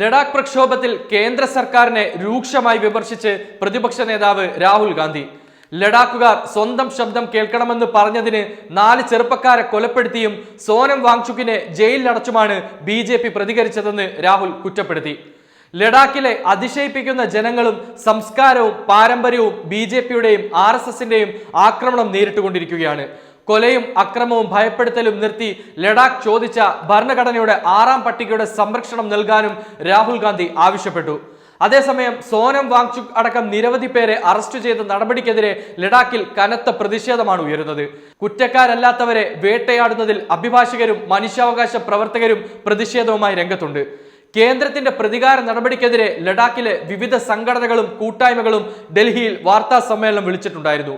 ലഡാക്ക് പ്രക്ഷോഭത്തിൽ കേന്ദ്ര സർക്കാരിനെ രൂക്ഷമായി വിമർശിച്ച് പ്രതിപക്ഷ നേതാവ് രാഹുൽ ഗാന്ധി. ലഡാക്കുകാർ സ്വന്തം ശബ്ദം കേൾക്കണമെന്ന് പറഞ്ഞതിന് നാല് ചെറുപ്പക്കാരെ കൊലപ്പെടുത്തിയും സോനം വാങ്ചുക്കിനെ ജയിലിലടച്ചുമാണ് ബി പ്രതികരിച്ചതെന്ന് രാഹുൽ കുറ്റപ്പെടുത്തി. ലഡാക്കിലെ അതിശയിപ്പിക്കുന്ന ജനങ്ങളും സംസ്കാരവും പാരമ്പര്യവും ബി ജെ പിയുടെയും ആർ എസ് എസിന്റെയും ആക്രമണം നേരിട്ടുകൊണ്ടിരിക്കുകയാണ്. കൊലയും അക്രമവും ഭയപ്പെടുത്തലും നിർത്തി ലഡാക്ക് ചോദിച്ച ഭരണഘടനയുടെ ആറാം പട്ടികയുടെ സംരക്ഷണം നൽകാനും രാഹുൽ ഗാന്ധി ആവശ്യപ്പെട്ടു. അതേസമയം സോനം വാങ്ചുക് അടക്കം നിരവധി പേരെ അറസ്റ്റ് ചെയ്ത നടപടിക്കെതിരെ ലഡാക്കിൽ കനത്ത പ്രതിഷേധമാണ് ഉയരുന്നത്. കുറ്റക്കാരല്ലാത്തവരെ വേട്ടയാടുന്നതിൽ അഭിഭാഷകരും മനുഷ്യാവകാശ പ്രവർത്തകരും പ്രതിഷേധവുമായി രംഗത്തുണ്ട്. കേന്ദ്രത്തിന്റെ പ്രതികാര നടപടിക്കെതിരെ ലഡാക്കിലെ വിവിധ സംഘടനകളും കൂട്ടായ്മകളും ഡൽഹിയിൽ വാർത്താ സമ്മേളനം വിളിച്ചിട്ടുണ്ടായിരുന്നു.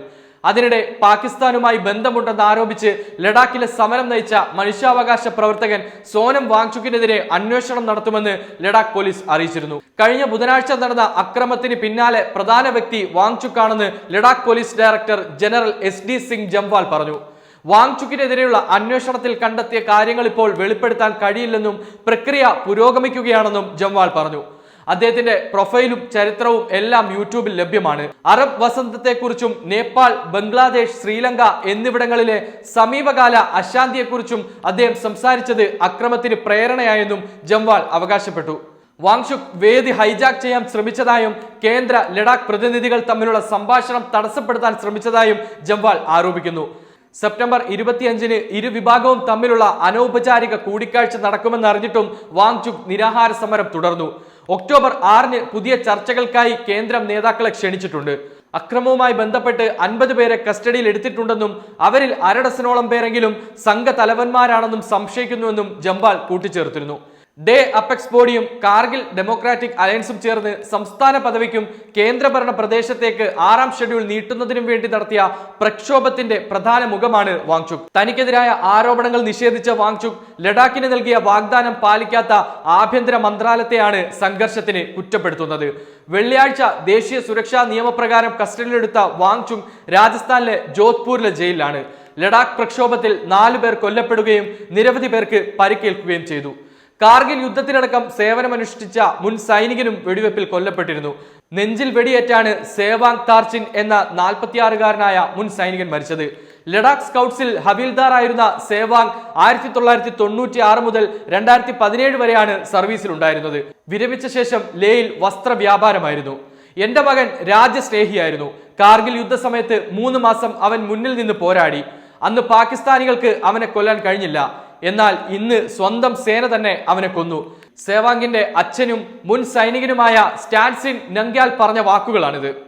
അതിനിടെ പാകിസ്ഥാനുമായി ബന്ധമുണ്ടെന്ന് ആരോപിച്ച് ലഡാക്കിലെ സമരം നയിച്ച മനുഷ്യാവകാശ പ്രവർത്തകൻ സോനം വാങ്ചുക്കിനെതിരെ അന്വേഷണം നടത്തുമെന്ന് ലഡാക്ക് പോലീസ് അറിയിച്ചിരുന്നു. കഴിഞ്ഞ ബുധനാഴ്ച നടന്ന അക്രമത്തിന് പിന്നാലെ പ്രധാന വ്യക്തി വാങ്ചുക്കാണെന്ന് Ladakh police director general S D Singh Jamwal പറഞ്ഞു. വാങ്ചുക്കിനെതിരെയുള്ള അന്വേഷണത്തിൽ കണ്ടെത്തിയ കാര്യങ്ങൾ ഇപ്പോൾ വെളിപ്പെടുത്താൻ കഴിയില്ലെന്നും പ്രക്രിയ പുരോഗമിക്കുകയാണെന്നും ജംവാൾ പറഞ്ഞു. അദ്ദേഹത്തിന്റെ പ്രൊഫൈലും ചരിത്രവും എല്ലാം യൂട്യൂബിൽ ലഭ്യമാണ്. അറബ് വസന്തത്തെക്കുറിച്ചും നേപ്പാൾ ബംഗ്ലാദേശ് ശ്രീലങ്ക എന്നിവിടങ്ങളിലെ സമീപകാല അശാന്തിയെക്കുറിച്ചും അദ്ദേഹം സംസാരിച്ചത് അക്രമത്തിന് പ്രേരണയായെന്നും ജംവാൾ അവകാശപ്പെട്ടു. വാങ്ഷുക് വേദി ഹൈജാക്ക് ചെയ്യാൻ ശ്രമിച്ചതായും കേന്ദ്ര ലഡാക്ക് പ്രതിനിധികൾ തമ്മിലുള്ള സംഭാഷണം തടസ്സപ്പെടുത്താൻ ശ്രമിച്ചതായും ജംവാൾ ആരോപിക്കുന്നു. സെപ്റ്റംബർ ഇരുപത്തിയഞ്ചിന് ഇരു വിഭാഗവും തമ്മിലുള്ള അനൗപചാരിക കൂടിക്കാഴ്ച നടക്കുമെന്ന് അറിഞ്ഞിട്ടും വാങ്ചുക് നിരാഹാര സമരം തുടർന്നു. ഒക്ടോബർ ആറിന് പുതിയ ചർച്ചകൾക്കായി കേന്ദ്രം നേതാക്കളെ ക്ഷണിച്ചിട്ടുണ്ട്. അക്രമവുമായി ബന്ധപ്പെട്ട് അൻപത് പേരെ കസ്റ്റഡിയിൽ എടുത്തിട്ടുണ്ടെന്നും അവരിൽ അരഡസനോളം പേരെങ്കിലും സംഘതലവന്മാരാണെന്നും സംശയിക്കുന്നുവെന്നും ജംബാൽ കൂട്ടിച്ചേർത്തിരുന്നു. ഡേ അപെക്സ് ബോഡിയും കാർഗിൽ ഡെമോക്രാറ്റിക് അലയൻസും ചേർന്ന് സംസ്ഥാന പദവിക്കും കേന്ദ്രഭരണ പ്രദേശത്തേക്ക് ആറാം ഷെഡ്യൂൾ നീട്ടുന്നതിനും വേണ്ടി നടത്തിയ പ്രക്ഷോഭത്തിന്റെ പ്രധാന മുഖമാണ് വാങ്ചുക്. തനിക്കെതിരായ ആരോപണങ്ങൾ നിഷേധിച്ച വാങ്ചുക് ലഡാക്കിന് നൽകിയ വാഗ്ദാനം പാലിക്കാത്ത ആഭ്യന്തര മന്ത്രാലയത്തെയാണ് സംഘർഷത്തിന് കുറ്റപ്പെടുത്തുന്നത്. വെള്ളിയാഴ്ച ദേശീയ സുരക്ഷാ നിയമപ്രകാരം കസ്റ്റഡിയിലെടുത്ത വാങ്ചുങ് രാജസ്ഥാനിലെ ജോധ്പൂരിലെ ജയിലിലാണ്. ലഡാക്ക് പ്രക്ഷോഭത്തിൽ നാലു പേർ കൊല്ലപ്പെടുകയും നിരവധി പേർക്ക് പരിക്കേൽക്കുകയും ചെയ്തു. കാർഗിൽ യുദ്ധത്തിനടക്കം സേവനമനുഷ്ഠിച്ച മുൻ സൈനികനും വെടിവെപ്പിൽ കൊല്ലപ്പെട്ടിരുന്നു. നെഞ്ചിൽ വെടിയേറ്റാണ് സേവാങ് താർച്ചിൻ എന്ന നാൽപ്പത്തിയാറുകാരനായ മുൻ സൈനികൻ മരിച്ചത്. ലഡാക്ക് സ്കൗട്ട്സിൽ ഹബീൽദാർ ആയിരുന്ന സേവാങ് ആയിരത്തി തൊള്ളായിരത്തി തൊണ്ണൂറ്റി ആറ് മുതൽ രണ്ടായിരത്തി പതിനേഴ് വരെയാണ് സർവീസിൽ ഉണ്ടായിരുന്നത് വിരമിച്ച ശേഷം ലേയിൽ വസ്ത്ര വ്യാപാരമായിരുന്നു എന്റെ മകൻ രാജ്യസ്നേഹിയായിരുന്നു. കാർഗിൽ യുദ്ധസമയത്ത് മൂന്ന് മാസം അവൻ മുന്നിൽ നിന്ന് പോരാടി. അന്ന് പാകിസ്ഥാനികൾക്ക് അവനെ കൊല്ലാൻ കഴിഞ്ഞില്ല. എന്നാൽ ഇന്ന് സ്വന്തം സേന തന്നെ അവനെ കൊന്നു. സേവാങ്കിന്റെ അച്ഛനും മുൻ സൈനികനുമായ സ്റ്റാൻസിൻ നങ്ക്യാൽ പറഞ്ഞ വാക്കുകളാണിത്.